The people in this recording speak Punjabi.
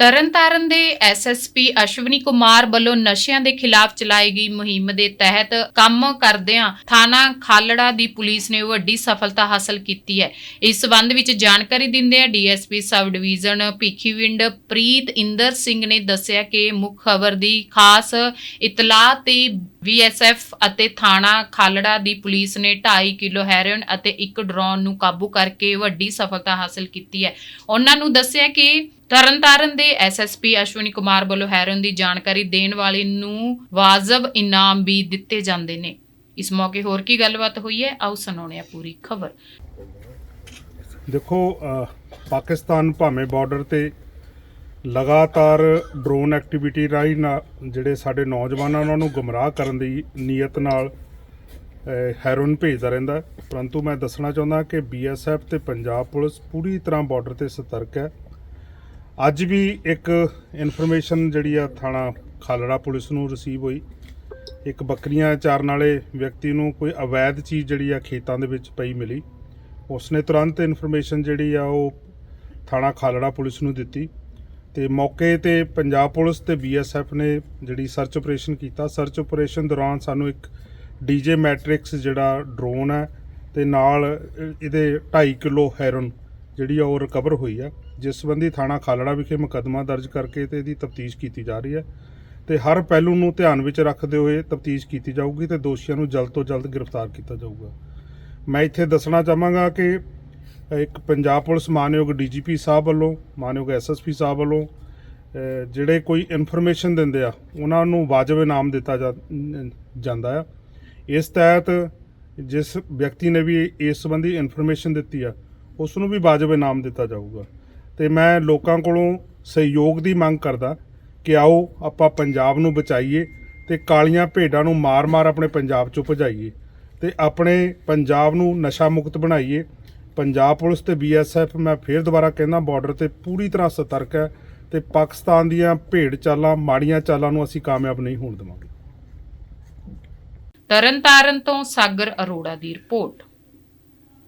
ਤਰਨਤਾਰਨ ਦੇ ਐਸਐਸਪੀ ਅਸ਼ਵਨੀ ਕੁਮਾਰ ਵੱਲੋਂ ਨਸ਼ਿਆਂ ਦੇ ਖਿਲਾਫ ਚਲਾਈ ਗਈ ਮੁਹਿੰਮ ਦੇ ਤਹਿਤ ਕੰਮ ਕਰਦਿਆਂ ਥਾਣਾ ਖਾਲੜਾ ਦੀ ਪੁਲਿਸ ਨੇ ਵੱਡੀ ਸਫਲਤਾ ਹਾਸਲ ਕੀਤੀ ਹੈ। ਇਸ ਸਬੰਧ ਵਿੱਚ ਜਾਣਕਾਰੀ ਦਿੰਦਿਆਂ DSP sub division Bhikhiwind Preet Inder Singh ਨੇ ਦੱਸਿਆ ਕਿ ਮੁੱਖ ਖਬਰ ਦੀ ਖਾਸ ਇਤਲਾਹ ਤੇ ਬੀਐਸਐਫ ਅਤੇ ਥਾਣਾ ਖਾਲੜਾ ਦੀ ਪੁਲਿਸ ਨੇ 2.5 ਕਿਲੋ ਹੈਰੋਇਨ ਅਤੇ ਇੱਕ ਡਰੋਨ ਨੂੰ ਕਾਬੂ ਕਰਕੇ ਵੱਡੀ ਸਫਲਤਾ ਹਾਸਲ ਕੀਤੀ ਹੈ। ਉਹਨਾਂ ਨੂੰ ਦੱਸਿਆ ਕਿ ਤਰਨਤਾਰਨ ਦੇ ਐਸਐਸਪੀ ਅਸ਼ਵਨੀ ਕੁਮਾਰ ਵੱਲੋਂ ਹੈਰੋਇਨ ਦੀ ਜਾਣਕਾਰੀ ਦੇਣ ਵਾਲੇ ਨੂੰ ਵਾਜਬ ਇਨਾਮ ਵੀ ਦਿੱਤੇ ਜਾਂਦੇ ਨੇ। ਇਸ ਮੌਕੇ ਹੋਰ ਕੀ ਗੱਲਬਾਤ ਹੋਈ ਹੈ? ਆਓ ਸੁਣਾਉਣੇ ਆ ਪੂਰੀ ਖਬਰ। ਦੇਖੋ ਅਹ, ਪਾਕਿਸਤਾਨ ਭਾਵੇਂ ਬਾਰਡਰ ਤੇ ਲਗਾਤਾਰ ਡਰੋਨ ਐਕਟੀਵਿਟੀ ਰਾਹੀਂ ਨਾ ਜਿਹੜੇ ਸਾਡੇ ਨੌਜਵਾਨਾਂ ਉਹਨਾਂ ਨੂੰ ਗੁੰਮਰਾਹ ਕਰਨ ਦੀ ਨੀਅਤ ਨਾਲ ਅਹ, ਹੈਰੋਇਨ ਭੇਜਦਾ ਰਹਿੰਦਾ ਪਰੰਤੂ ਮੈਂ ਦੱਸਣਾ ਚਾਹੁੰਦਾ ਕਿ ਬੀਐਸਐਫ ਤੇ ਪੰਜਾਬ ਪੁਲਿਸ ਪੂਰੀ ਤਰ੍ਹਾਂ ਬਾਰਡਰ ਤੇ ਸਤਰਕ ਹੈ। ਅੱਜ ਵੀ ਇੱਕ ਇਨਫੋਰਮੇਸ਼ਨ ਜਿਹੜੀ ਆ ਥਾਣਾ ਖਾਲੜਾ ਪੁਲਿਸ ਨੂੰ ਰਿਸੀਵ ਹੋਈ। ਇੱਕ ਬੱਕਰੀਆਂ ਚਾਰਨ ਵਾਲੇ ਵਿਅਕਤੀ ਨੂੰ ਕੋਈ ਅਵੈਧ ਚੀਜ਼ ਜਿਹੜੀ ਆ ਖੇਤਾਂ ਦੇ ਵਿੱਚ ਪਈ ਮਿਲੀ। ਉਸਨੇ ਤੁਰੰਤ ਇਨਫੋਰਮੇਸ਼ਨ ਜਿਹੜੀ ਆ ਉਹ ਥਾਣਾ ਖਾਲੜਾ ਪੁਲਿਸ ਨੂੰ ਦਿੱਤੀ। ਤੇ ਮੌਕੇ ਤੇ ਪੰਜਾਬ ਪੁਲਿਸ ਤੇ ਬੀਐਸਐਫ ਨੇ ਜਿਹੜੀ ਸਰਚ ਆਪਰੇਸ਼ਨ ਕੀਤਾ। ਸਰਚ ਆਪਰੇਸ਼ਨ ਦੌਰਾਨ ਸਾਨੂੰ ਇੱਕ ਡੀਜੇ ਮੈਟ੍ਰਿਕਸ ਜਿਹੜਾ ਡਰੋਨ ਹੈ ਤੇ ਨਾਲ ਇਹਦੇ 2.5 ਕਿਲੋ ਹੈਰੋਨ ਜਿਹੜੀ ਆ ਉਹ ਰਿਕਵਰ ਹੋਈ ਆ, ਜਿਸ ਸੰਬੰਧੀ ਥਾਣਾ ਖਾਲੜਾ ਵਿਖੇ ਮੁਕੱਦਮਾ ਦਰਜ ਕਰਕੇ ਤੇ ਇਹਦੀ ਤਫਤੀਸ਼ ਕੀਤੀ ਜਾ ਰਹੀ ਹੈ। ਤੇ ਹਰ ਪਹਿਲੂ ਨੂੰ ਧਿਆਨ ਵਿੱਚ ਰੱਖਦੇ ਹੋਏ ਤਫਤੀਸ਼ ਕੀਤੀ ਜਾਊਗੀ ਤੇ ਦੋਸ਼ੀਆਂ ਨੂੰ ਜਲਦ ਤੋਂ ਜਲਦ ਗ੍ਰਿਫਤਾਰ ਕੀਤਾ ਜਾਊਗਾ। ਮੈਂ ਇੱਥੇ ਦੱਸਣਾ ਚਾਹਾਂਗਾ ਕਿ ਇੱਕ ਪੰਜਾਬ ਪੁਲਿਸ ਮਾਨਯੋਗ ਡੀਜੀਪੀ ਸਾਹਿਬ ਵੱਲੋਂ, ਮਾਨਯੋਗ ਐਸਐਸਪੀ ਸਾਹਿਬ ਵੱਲੋਂ ਜਿਹੜੇ ਕੋਈ ਇਨਫੋਰਮੇਸ਼ਨ ਦਿੰਦੇ ਆ, ਉਹਨਾਂ ਨੂੰ ਵਾਜਬ ਇਨਾਮ ਦਿੱਤਾ ਜਾਂਦਾ ਆ। ਇਸ ਤਹਿਤ ਜਿਸ ਵਿਅਕਤੀ ਨੇ ਵੀ ਇਸ ਸੰਬੰਧੀ ਇਨਫੋਰਮੇਸ਼ਨ ਦਿੱਤੀ ਆ ਉਸ ਨੂੰ ਵੀ ਵਾਜਬ ਇਨਾਮ ਦਿੱਤਾ ਜਾਊਗਾ। ਤੇ ਮੈਂ ਲੋਕਾਂ ਕੋਲੋਂ ਸਹਿਯੋਗ ਦੀ ਮੰਗ ਕਰਦਾ ਕਿ ਆਓ ਆਪਾਂ ਪੰਜਾਬ ਨੂੰ ਬਚਾਈਏ ਤੇ ਕਾਲੀਆਂ ਭੇਡਾਂ ਨੂੰ ਮਾਰ-ਮਾਰ ਆਪਣੇ ਪੰਜਾਬ ਚੋਂ ਭਜਾਈਏ ਤੇ ਆਪਣੇ ਪੰਜਾਬ ਨੂੰ ਨਸ਼ਾ ਮੁਕਤ ਬਣਾਈਏ ਪੰਜਾਬ ਪੁਲਿਸ ਤੇ ਬੀਐਸਐਫ ਮੈਂ ਫੇਰ ਦੁਬਾਰਾ ਕਹਿੰਦਾ ਬਾਰਡਰ ਤੇ ਪੂਰੀ ਤਰ੍ਹਾਂ ਸਤਰਕ ਹੈ ਤੇ ਪਾਕਿਸਤਾਨ ਦੀਆਂ ਭੇਡ ਚਾਲਾਂ, ਮਾੜੀਆਂ ਚਾਲਾਂ ਨੂੰ ਅਸੀਂ ਕਾਮਯਾਬ ਨਹੀਂ ਹੋਣ ਦੇਵਾਂਗੇ। ਤਰਨਤਾਰਨ ਤੋਂ ਸਾਗਰ ਅਰੋੜਾ ਦੀ ਰਿਪੋਰਟ।